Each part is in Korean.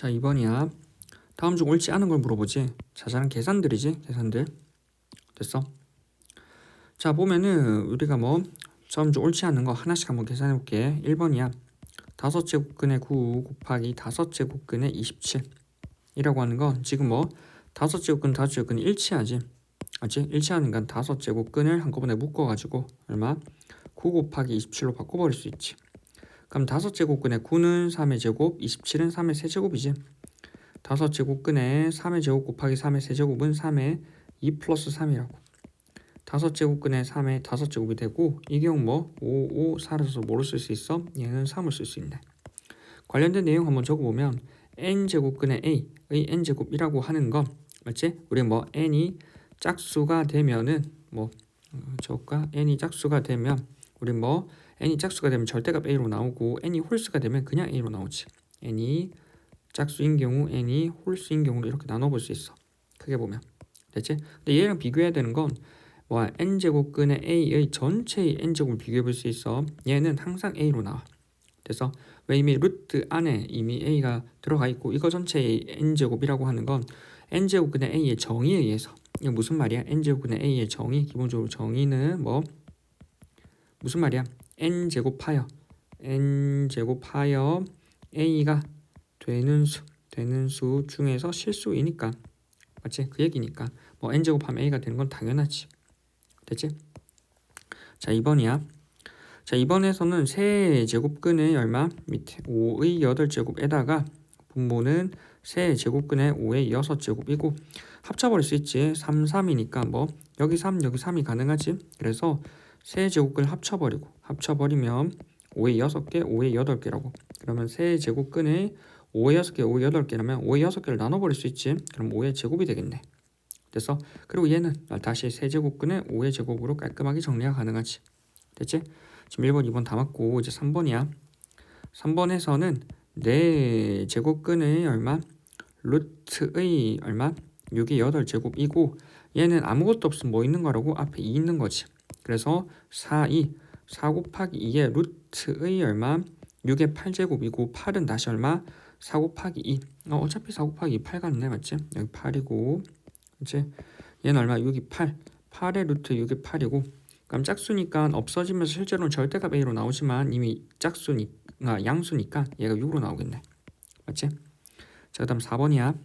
자, 2번이야. 다음 중 옳지 않은 걸 물어보지. 자잘한 계산들이지, 계산들. 됐어? 자, 보면은 우리가 뭐 다음 중 옳지 않은 거 하나씩 한번 계산해 볼게. 1번이야. 다섯 제곱근의 9 곱하기 다섯 제곱근의 27 이라고 하는 건 지금 뭐 다섯 제곱근 다섯 제곱근이 일치하지 맞지? 일치하는 건 다섯 제곱근을 한꺼번에 묶어가지고 얼마? 9 곱하기 27로 바꿔버릴 수 있지 그럼 다섯 제곱근의 9는 3의 제곱 27은 3의 세제곱이지 다섯 제곱근의 3의 제곱 곱하기 3의 세제곱은 3의 2 플러스 3이라고 다섯 제곱근의 3의 다섯 제곱이 되고 이 경우 뭐 5, 5 사라져서 뭐로 쓸수 있어? 얘는 3을 쓸 수 있네. 관련된 내용 한번 적어보면 n 제곱근의 a의 n 제곱이라고 하는 건 맞지? 우리 뭐 n이 짝수가 되면은 뭐 어, 적을까? n이 짝수가 되면 우리 뭐 n이 짝수가 되면 절대값 a로 나오고 n이 홀수가 되면 그냥 a로 나오지. n이 짝수인 경우 n이 홀수인 경우로 이렇게 나눠볼 수 있어. 크게 보면 됐지? 근데 얘랑 비교해야 되는 건 와 n 제곱근의 a의 전체의 n 제곱을 비교해 볼 수 있어. 얘는 항상 a로 나와. 그래서 왜 이미 루트 안에 이미 a가 들어가 있고 이거 전체의 n 제곱이라고 하는 건 n 제곱근의 a의 정의에 의해서 이게 무슨 말이야? n 제곱근의 a의 정의 기본적으로 정의는 뭐 무슨 말이야? N 제곱하여 n 제곱하여 a가 되는 수 되는 수 중에서 실수이니까 맞지? 그 얘기니까 뭐 n 제곱하면 a가 되는 건 당연하지. 됐지? 자 2번이야. 자 2번에서는 세 제곱근의 얼마? 밑에 5의 8제곱에다가 분모는 세 제곱근의 5의 6제곱이고 합쳐버릴 수 있지 3, 3이니까 뭐 여기 3 여기 3이 가능하지 그래서 세 제곱근을 합쳐버리고 합쳐버리면 5의 6개 5의 8개라고 그러면 세 제곱근의 5의 6개 5의 8개라면 5의 6개를 나눠버릴 수 있지 그럼 5의 제곱이 되겠네 됐어? 그리고 얘는 다시 세 제곱근의 5의 제곱으로 깔끔하게 정리가 가능하지. 됐지? 지금 1번, 2번 다 맞고 이제 3번이야. 3번에서는 4제곱근의 얼마? 루트의 얼마? 6의 8제곱이고 얘는 아무것도 없으면 뭐 있는 거라고? 앞에 2 있는 거지. 그래서 4, 2, 4 곱하기 2의 루트의 얼마? 6의 8제곱이고 8은 다시 얼마? 4 곱하기 2. 어, 어차피 4 곱하기 2 8 같네 맞지? 여기 8이고 이제 얘는 얼마? 6이 8. 8의 루트 6이 8이고 그럼 짝수니까 없어지면서 실제로는 절대값 a로 나오지만 이미 짝수니까 양수니까 얘가 6으로 나오겠네. 맞지? 자, 그다음 4번이야.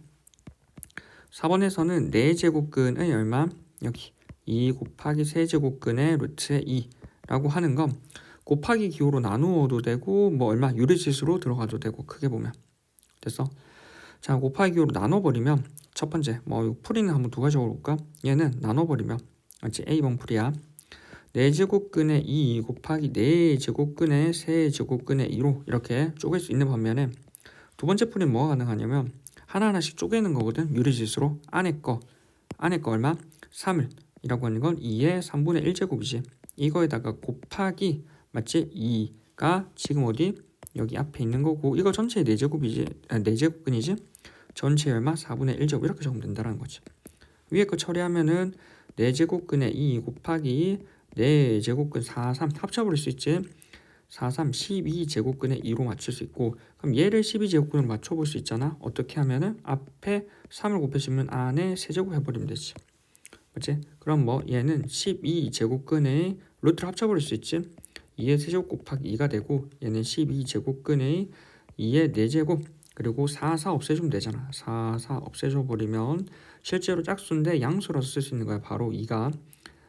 4번에서는 4제곱근의 얼마? 여기 2 곱하기 세제곱근의 루트의 2라고 하는 건 곱하기 기호로 나누어도 되고 뭐 얼마 유리짓으로 들어가도 되고 크게 보면 됐어? 자 곱하기 기호로 나눠버리면 첫 번째 뭐 풀이는 한번 두 가지 적어볼까? 얘는 나눠버리면 맞지? A번 풀이야 4제곱근의 2 곱하기 4제곱근의 세제곱근의 2로 이렇게 쪼갤 수 있는 반면에 두 번째 풀이는 뭐가 가능하냐면 하나하나씩 쪼개는 거거든 유리짓으로 안에 거 안에 거 얼마? 3을 이라고 하는 건 2의 3분의 1제곱이지 이거에다가 곱하기 맞지? 2가 지금 어디? 여기 앞에 있는 거고 이거 전체 4제곱이지 아, 4제곱근이지 전체 얼마? 4분의 1제곱 이렇게 적으면 된다는 거지 위에 거 처리하면은 4제곱근의 2 곱하기 4제곱근 4, 3 합쳐버릴 수 있지 4, 3, 12제곱근의 2로 맞출 수 있고 그럼 얘를 12제곱근으로 맞춰볼 수 있잖아 어떻게 하면은 앞에 3을 곱해주면 안에 세제곱 해버리면 되지 맞지? 그럼 뭐 얘는 12제곱근의 루트를 합쳐버릴 수 있지. 2의 세제곱 곱하기 2가 되고 얘는 12제곱근의 2의 4제곱 그리고 4, 4 없애주면 되잖아. 4, 4 없애줘 버리면 실제로 짝수인데 양수로서 쓸 수 있는 거야. 바로 2가.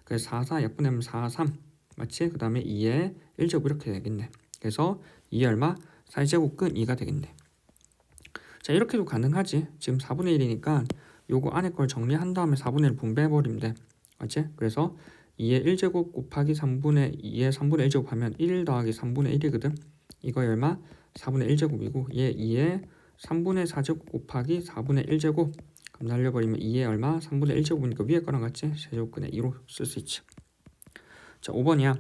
그래서 4, 4 약분하면 4, 3 맞지? 그 다음에 2의 1제곱 이렇게 되겠네. 그래서 2 얼마? 4제곱근 2가 되겠네. 자 이렇게도 가능하지. 지금 4분의 1이니까 요거 안에 걸 정리한 다음에 4분의 1 분배해버리면 돼 맞지? 그래서 2의 1제곱 곱하기 3분의 2의 3분의 1제곱 하면 1 더하기 3분의 1이거든 이거 얼마? 4분의 1제곱이고 얘 2의 3분의 4제곱 곱하기 4분의 1제곱 그럼 날려버리면 2의 얼마? 3분의 1제곱이니까 위에 거랑 같이 세제곱근의 2로 쓸 수 있지 자 5번이야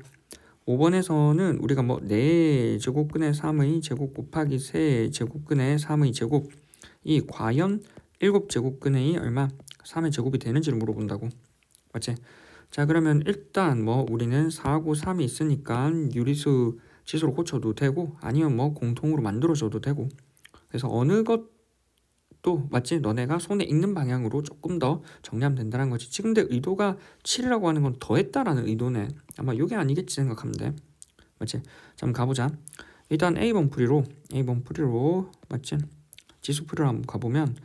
5번에서는 우리가 뭐 4제곱근의 3의 제곱 곱하기 3제곱근의 3의 제곱 이 과연 7제곱근의 얼마? 3의 제곱이 되는지를 물어본다고 맞지? 자 그러면 일단 뭐 우리는 4하고 3이 있으니까 유리수 지수로 고쳐도 되고 아니면 뭐 공통으로 만들어줘도 되고 그래서 어느 것또 맞지? 너네가 손에 익는 방향으로 조금 더 정리하면 된다는 거지. 지금 내 의도가 7이라고 하는 건 더했다라는 의도네. 아마 이게 아니겠지 생각하면 돼. 맞지? 자, 한번 가보자. 일단 A번 풀이로 A번 풀이로 맞지? 지수 풀이로 한번 가보면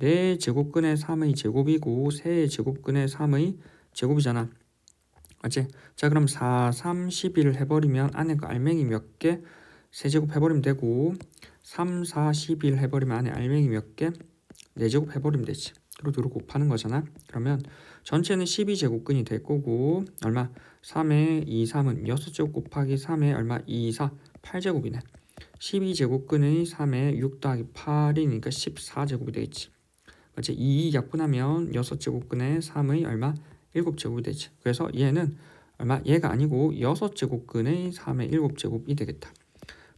내 제곱근의 3의 제곱이고 세의 제곱근의 3의 제곱이잖아. 맞지? 자 그럼 4, 3, 11을 해버리면 안에 그 알맹이 몇 개? 세제곱 해버리면 되고 3, 4, 11 해버리면 안에 알맹이 몇 개? 4제곱 해버리면 되지. 그리고 두루 곱하는 거잖아. 그러면 전체는 12제곱근이 될 거고 얼마? 3에 2, 3은 6제곱 곱하기 3에 얼마? 2, 4, 8제곱이네. 12제곱근의 3에 6 더하기 8이니까 14제곱이 되겠지. 맞지? 2 약분하면 6제곱근의 3의 얼마? 7제곱이 되지. 그래서 얘는 얼마? 얘가 아니고 6제곱근의 3의 7제곱이 되겠다.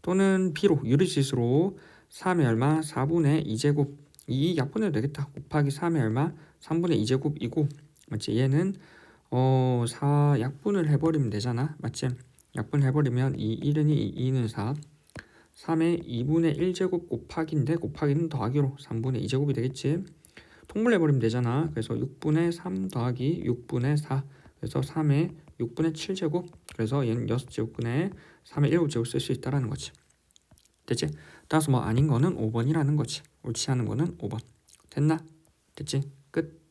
또는 B로 유리시스로 3의 얼마? 4분의 2제곱 2 약분해도 되겠다. 곱하기 3의 얼마? 3분의 2제곱이고 맞지? 얘는 어, 4 약분을 해버리면 되잖아. 맞지? 약분을 해버리면 2, 1은 2, 2는 4 3의 2분의 1제곱 곱하기인데 곱하기는 더하기로 3분의 2제곱이 되겠지. 통분해버리면 되잖아. 그래서 6분의 3 더하기 6분의 4 그래서 3의 6분의 7제곱 그래서 얘는 6제곱분의 3의 7제곱 쓸 수 있다라는 거지. 됐지? 따라서 뭐 아닌 거는 5번이라는 거지. 옳지 않은 거는 5번. 됐나? 됐지? 끝.